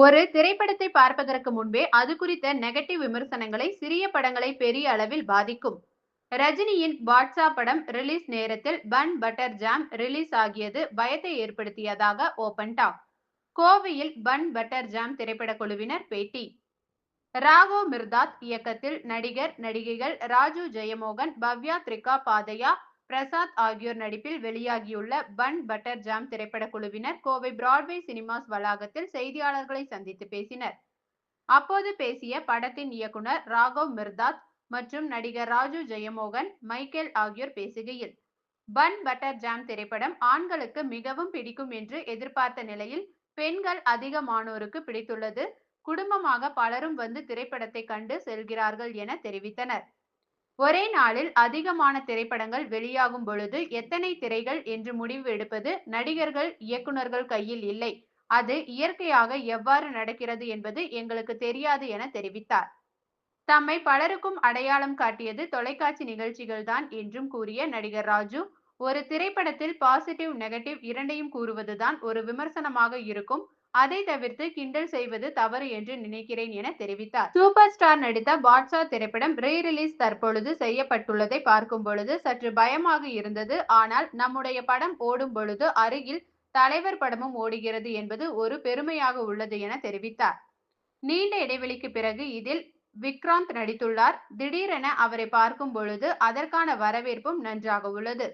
ஒரு திரைப்படத்தை பார்ப்பதற்கு முன்பே அது குறித்த நெகட்டிவ் விமர்சனங்களை சிறிய படங்களை பெரிய அளவில் பாதிக்கும். ரஜினியின் பாட்ஷா படம் ரிலீஸ் நேரத்தில் பன் பட்டர் ஜாம் ரிலீஸ் ஆகியது பயத்தை ஏற்படுத்தியதாக ஓபன் டாக். கோவையில் பன் பட்டர் ஜாம் திரைப்பட குழுவினர் பேட்டி. ராகோ மிர்தாத் இயக்கத்தில் நடிகர் நடிகைகள் ராஜு ஜெயமோகன் பவ்யா த்ரிகா பாதையா பிரசாத் ஆகியோர் நடிப்பில் வெளியாகியுள்ள பன் பட்டர் ஜாம் திரைப்பட குழுவினர் கோவை பிராட்வே சினிமாஸ் வளாகத்தில் செய்தியாளர்களை சந்தித்து பேசினர். அப்போது பேசிய படத்தின் இயக்குனர் ராகவ் மிர்தாத் மற்றும் நடிகர் ராஜு ஜெயமோகன் மைக்கேல் ஆகியோர் பேசுகையில் பன் பட்டர் ஜாம் திரைப்படம் ஆண்களுக்கு மிகவும் பிடிக்கும் என்று எதிர்பார்த்த நிலையில் பெண்கள் அதிகமானோருக்கு பிடித்துள்ளது. குடும்பமாக பலரும் வந்து திரைப்படத்தை கண்டு செல்கிறார்கள் என தெரிவித்தனர். ஒரே நாளில் அதிகமான திரைப்படங்கள் வெளியாகும் பொழுது எத்தனை திரைகள் என்று முடிவு எடுப்பது நடிகர்கள் இயக்குனர்கள் கையில் இல்லை. அது இயற்கையாக எவ்வாறு நடக்கிறது என்பது எங்களுக்கு தெரியாது என தெரிவித்தார். தம்மை பலருக்கும் அடையாளம் காட்டியது தொலைக்காட்சி நிகழ்ச்சிகள்தான் என்றும் கூறிய நடிகர் ராஜு ஒரு திரைப்படத்தில் பாசிட்டிவ் நெகட்டிவ் இரண்டையும் கூறுவதுதான் ஒரு விமர்சனமாக இருக்கும். அதை தவிர்த்து கிண்டல் செய்வது தவறு என்று நினைக்கிறேன் என தெரிவித்தார். சூப்பர் ஸ்டார் நடித்த பாட்ஷா திரைப்படம் ரீ ரிலீஸ் தற்பொழுது செய்யப்பட்டுள்ளதை பார்க்கும் பொழுது சற்று பயமாக இருந்தது. ஆனால் நம்முடைய படம் ஓடும் பொழுது அருகில் தலைவர் படமும் ஓடுகிறது என்பது ஒரு பெருமையாக உள்ளது என தெரிவித்தார். நீண்ட இடைவெளிக்கு பிறகு இதில் விக்ராந்த் நடித்துள்ளார். திடீரென அவரை பார்க்கும் பொழுது அதற்கான வரவேற்பும் நன்றாக உள்ளது.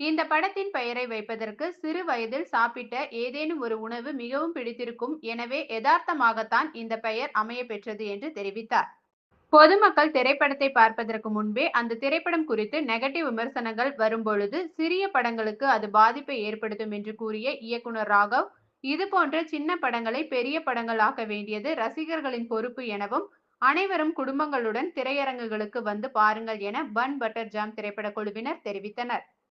இந்த படத்தின் பெயரை வைப்பதற்கு சிறு வயதில் சாப்பிட்ட ஏதேனும் ஒரு உணவு மிகவும் பிடித்திருக்கும். எனவே யதார்த்தமாகத்தான் இந்த பெயர் அமைய பெற்றது என்று தெரிவித்தார். பொதுமக்கள் திரைப்படத்தை பார்ப்பதற்கு முன்பே அந்த திரைப்படம் குறித்து நெகட்டிவ் விமர்சனங்கள் வரும்பொழுது சிறிய படங்களுக்கு அது பாதிப்பை ஏற்படுத்தும் என்று கூறிய இயக்குனர் ராகவ் இது போன்ற சின்ன படங்களை பெரிய படங்களாக்க வேண்டியது ரசிகர்களின் பொறுப்பு எனவும் அனைவரும் குடும்பங்களுடன் திரையரங்குகளுக்கு வந்து பாருங்கள் என பன் பட்டர் ஜாம் திரைப்பட குழுவினர் தெரிவித்தனர்.